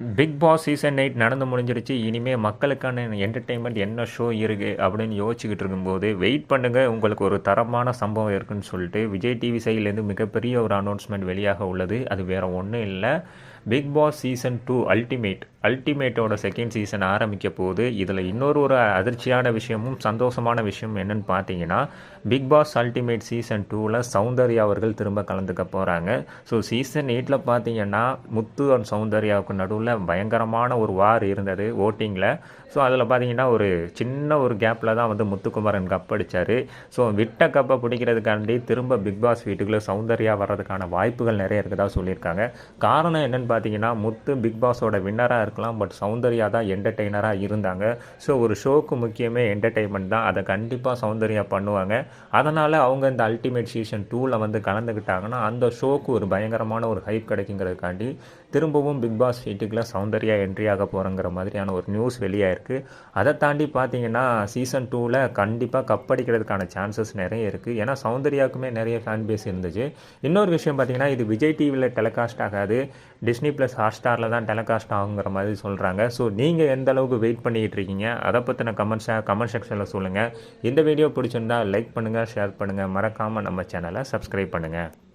Big Boss season eight நடந்து முடிஞ்சிருச்சு இனிமேல் மக்களுக்கான என்டர்டெயின்மெண்ட் என்ன ஷோ இருக்குது அப்படின்னு யோசிச்சுக்கிட்டு இருக்கும்போது வெயிட் பண்ணுங்கள் உங்களுக்கு ஒரு தரமான சம்பவம் இருக்குன்னு சொல்லிட்டு விஜய் டிவி சைட்லேருந்து மிகப்பெரிய ஒரு அனௌன்ஸ்மெண்ட் வெளியாக உள்ளது. அது வேறு ஒன்றும் இல்லை. Bigg Boss season two ultimate அல்டிமேட்டோட second season ஆரம்பிக்க போகுது இதில் இன்னொரு ஒரு அதிர்ச்சியான விஷயமும் சந்தோஷமான விஷயம் என்னன்னு பார்த்தீங்கன்னா பிக் பாஸ் அல்டிமேட் சீசன் டூவில் சௌந்தர்யா அவர்கள் திரும்ப கலந்துக்க போகிறாங்க ஸோ சீசன் எயிட்டில் பார்த்தீங்கன்னா முத்து அண்ட் சௌந்தர்யாவுக்கு நடுவில் பயங்கரமான ஒரு வார் இருந்தது ஓட்டிங்கில் ஸோ அதில் பார்த்தீங்கன்னா ஒரு சின்ன ஒரு கேப்பில் தான் வந்து முத்துக்குமாரன் கப் அடித்தார் ஸோ விட்ட கப்பை பிடிக்கிறதுக்காண்டி திரும்ப பிக் பாஸ் வீட்டுக்குள்ளே சௌந்தர்யா வர்றதுக்கான வாய்ப்புகள் நிறைய இருக்கதாக சொல்லியிருக்காங்க. காரணம் என்னென்னு பார்த்தீங்கன்னா முத்து பிக் பாஸோட வின்னராக இருக்கலாம் பட் சௌந்தர்யா தான் என்டர்டெய்னராக இருந்தாங்க. ஸோ ஒரு ஷோக்கு முக்கியமே என்டர்டெயின்மெண்ட் தான். அதை கண்டிப்பாக சௌந்தர்யா பண்ணுவாங்க. அதனால் அவங்க இந்த அல்டிமேட் சீசன் டூவில் வந்து கலந்துக்கிட்டாங்கன்னா அந்த ஷோக்கு ஒரு பயங்கரமான ஒரு ஹைப் கிடைக்குங்கிறதுக்காண்டி திரும்பவும் பிக் பாஸ் வீட்டுக்குள்ளே சௌந்தர்யா என்ட்ரி ஆக போகிறங்கிற மாதிரியான ஒரு நியூஸ் வெளியாயிருக்கு. அதை தாண்டி பார்த்தீங்கன்னா சீசன் டூவில் கண்டிப்பாக கப் அடிக்கிறதுக்கான சான்சஸ் நிறைய இருக்குது ஏன்னா சௌந்தர்யாவுக்குமே நிறைய ஃபேன் பேஸ் இருந்துச்சு. இன்னொரு விஷயம் பார்த்தீங்கன்னா இது விஜய் டிவியில் டெலிகாஸ்ட் ஆகாது. டிஸ்னி ப்ளஸ் ஹாட் ஸ்டாரில் தான் டெலகாஸ்ட் ஆகுங்கிற மாதிரி சொல்கிறாங்க ஸோ நீங்கள் எந்த அளவுக்கு வெயிட் பண்ணிக்கிட்டு இருக்கீங்க அதை பற்றின கமெண்ட்ஸாக கமெண்ட் செக்ஷனில் சொல்லுங்கள் இந்த வீடியோ பிடிச்சிருந்தா லைக் பண்ணுங்கள் ஷேர் பண்ணுங்கள் மறக்காமல் நம்ம சேனலை சப்ஸ்கிரைப் பண்ணுங்கள்